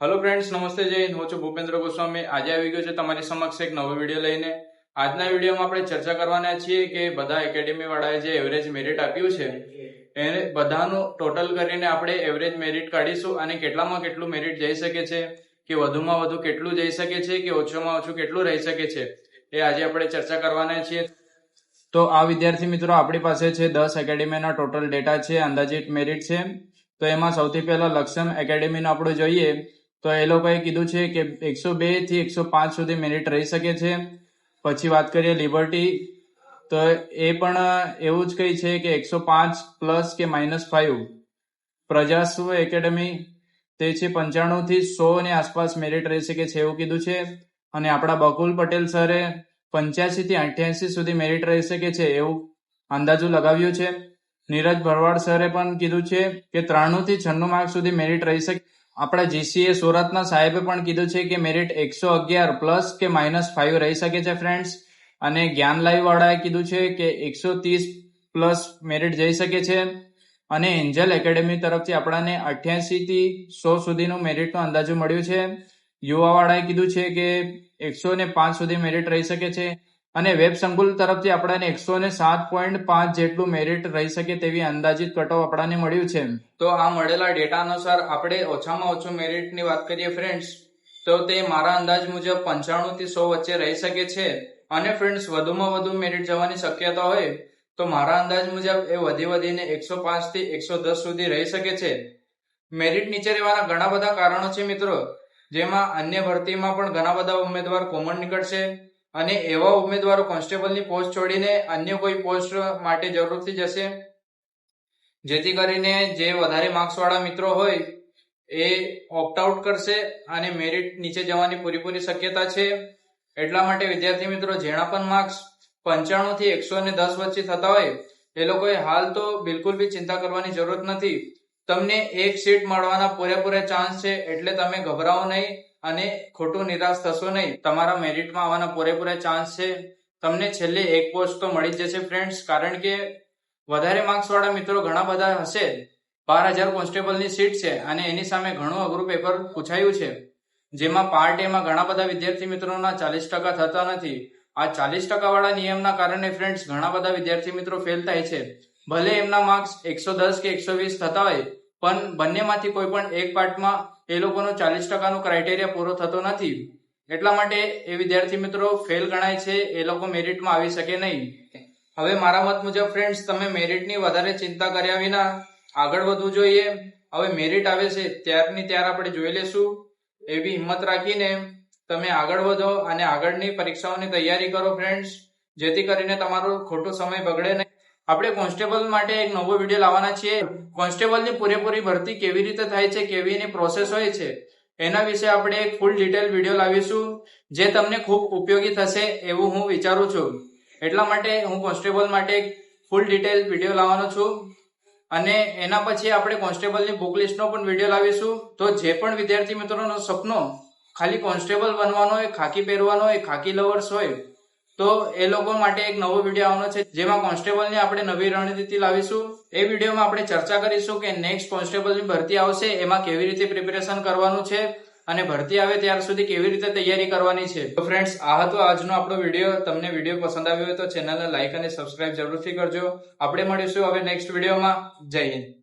Hello friends નમસ્તે, જય હિન્દ. હું છું ભૂપેન્દ્ર ગોસ્વામી. આજે આવી ગયો છે તમારી સમક્ષ એક નવો વીડિયો લઈને. આજના વિડીયોમાં આપણે ચર્ચા કરવાના છીએ કે બધા એકેડેમી વાળાએ જે એવરેજ મેરિટ આપ્યું છે, એને બધાનું ટોટલ કરીને આપણે એવરેજ મેરિટ કાઢીશું અને કેટલામાં કેટલું મેરિટ જઈ શકે છે, કે વધુમાં વધુ કેટલું જઈ શકે છે, કે ઓછામાં ઓછું કેટલું રહી શકે છે, એ આજે આપણે ચર્ચા કરવાના છીએ. તો આ વિદ્યાર્થી મિત્રો, આપણી પાસે છે દસ એકેડેમીના ટોટલ ડેટા છે, અંદાજિત મેરિટ છે. તો એમાં સૌથી પહેલા લક્ષમ એકેડેમીનો આપણે જોઈએ. તો એ લોકોએ કીધું છે કે એકસો બેથી એકસો પાંચ સુધી મિનિટ રહી શકે છે. પછી વાત કરીએ લિબર્ટી તો એ પણ એવું જ કહી છે કે એકસો પાંચ પ્લસ કે માઇનસ ફાઈવ પ્રજાસ્વ એકેડમી તે છે પંચાણું થી સો ની આસપાસ મેરિટ રહી શકે છે એવું કીધું છે. અને આપણા બકુલ પટેલ સરે પંચ્યાસી થી અઠ્યાસી સુધી મેરિટ રહી શકે છે એવું અંદાજો લગાવ્યું છે. નીરજ ભરવાડ સરે પણ કીધું છે કે ત્રાણું થી છન્નું માર્ક સુધી મેરિટ રહી શકે આપણા જીસીએ સુરતના સાહેબે પણ કીધું છે કે મેરિટ એકસો અગિયાર પ્લસ કે માઇનસ ફાઈવ રહી શકે છે ફ્રેન્ડ્સ અને જ્ઞાન લાઈવ વાળાએ કીધું છે કે એકસો ત્રીસ પ્લસ મેરિટ જઈ શકે છે. અને એન્જલ એકેડેમી તરફથી આપણાને અઠ્યાસી થી સો સુધીનું મેરિટનું અંદાજો મળ્યું છે. યુવાવાળાએ કીધું છે કે એકસો ને પાંચ સુધી મેરિટ રહી શકે છે. અને વેબ સંકુલ તરફથી આપણાને એકસો ને સાત પોઈન્ટ પાંચ જેટલું મેરિટ રહી શકે તેવી અંદાજિત કટો આપણાને મળ્યું છે. તો આ મળેલા ડેટા અનુસાર આપણે ઓછામાં ઓછું મેરિટની વાત કરીએ ફ્રેન્ડ્સ તો તે મારા અંદાજ મુજબ પંચાણું થી સો વચ્ચે રહી શકે છે. અને ફ્રેન્ડ્સ વધુમાં વધુ મેરિટ જવાની શક્યતા હોય તો મારા અંદાજ મુજબ એ વધી વધીને એકસો પાંચથી એકસો દસ સુધી રહી શકે છે. મેરિટ નીચે રહેવાના ઘણા બધા કારણો છે મિત્રો, જેમાં અન્ય ભરતીમાં પણ ઘણા બધા ઉમેદવાર કોમન નીકળશે. અને એવા ઉમેદવારો કોન્સ્ટેબલની પોસ્ટ છોડીને અન્ય કોઈ પોસ્ટ માટે જરૂરથી જશે? જેથી કરીને જે વધારે માર્ક્સ વાળા મિત્રો હોય, એ ઓપ્ટ આઉટ કરશે અને મેરિટ નીચે જવાની પૂરેપૂરી શક્યતા છે. એટલા માટે વિદ્યાર્થી મિત્રો, જેના પણ માર્ક્સ પંચાણું થી એકસો ને દસ વચ્ચે થતા હોય, એ લોકોએ હાલ તો બિલકુલ બી ચિંતા કરવાની જરૂરત નથી. તમને એક સીટ મળવાના પૂરેપૂરા ચાન્સ છે, એટલે તમે ગભરાવો નહીં. અને ખોટું નિરાશ થશો નહીં. તમારા મેરિટમાં આવવાના પૂરેપૂરા ચાન્સ છે. તમને છેલ્લે એક પોસ્ટ તો મળી જ જશે ફ્રેન્ડ્સ કારણ કે વધારે માર્ક્સ વાળા મિત્રો ઘણા બધા હશે. બાર હજાર કોન્સ્ટેબલની સીટ છે અને એની સામે ઘણું અઘરું પેપર પૂછાયું છે. જેમાં પાર્ટ એમાં ઘણા બધા વિદ્યાર્થી મિત્રોના ચાલીસ ટકા થતા નથી. આ ચાલીસ ટકા વાળા નિયમના કારણે ફ્રેન્ડ્સ ઘણા બધા વિદ્યાર્થી મિત્રો ફેલ થાય છે. ભલે એમના માર્ક્સ એકસો દસ કે એકસો વીસ થતા હોય, પણ બંનેમાંથી કોઈ પણ એક પાર્ટમાં એ લોકોનો ચાલીસ ટકાનો ક્રાઇટેરિયા પૂરો થતો નથી. એટલા માટે એ વિદ્યાર્થી મિત્રો ફેલ ગણાય છે, એ લોકો મેરિટમાં આવી શકે નહીં. હવે મારા મત મુજબ ફ્રેન્ડ્સ તમે મેરિટની વધારે ચિંતા કર્યા વિના આગળ વધવું જોઈએ. હવે મેરિટ આવે છે, ત્યારની ત્યાર આપણે જોઈ લેશું. એવી હિંમત રાખીને તમે આગળ વધો અને આગળની પરીક્ષાઓની તૈયારી કરો ફ્રેન્ડ્સ જેથી કરીને તમારો ખોટો સમય બગડે નહીં. આપણે કોન્સ્ટેબલ માટે એક નવો વીડિયો લાવવાના છીએ. કોન્સ્ટેબલની પૂરેપૂરી ભરતી કેવી રીતે થાય છે, કેવી એની પ્રોસેસ હોય છે, એના વિશે આપણે એક ફૂલ ડિટેલ વીડિયો લાવીશું, જે તમને ખૂબ ઉપયોગી થશે એવું હું વિચારું છું. એટલા માટે હું કોન્સ્ટેબલ માટે એક ફૂલ ડિટેલ વીડિયો લાવવાનો છું. અને એના પછી આપણે કોન્સ્ટેબલની બુક લિસ્ટનો પણ વીડિયો લાવીશું. તો જે પણ વિદ્યાર્થી મિત્રોનો સપનો ખાલી કોન્સ્ટેબલ બનવાનો હોય, ખાકી પહેરવાનો હોય, ખાકી લવર્સ હોય તો એ લોકો માટે એક નવો વીડિયો આવવાનો છે, જેમાં કોન્સ્ટેબલની આપણે નવી રણનીતિ લાવીશું. એ વિડીયોમાં આપણે ચર્ચા કરીશું કે નેક્સ્ટ કોન્સ્ટેબલની ભરતી આવશે, એમાં કેવી રીતે પ્રિપેરેશન કરવાનું છે અને ભરતી આવે ત્યાર સુધી કેવી રીતે તૈયારી કરવાની છે. તો ફ્રેન્ડ્સ આ હતો આજનો આપણો વીડિયો તમને વીડિયો પસંદ આવ્યો હોય તો ચેનલને લાઇક અને સબસ્ક્રાઇબ જરૂરથી કરજો. આપણે મળીશું હવે નેક્સ્ટ વિડીયોમાં જય હિન્દ.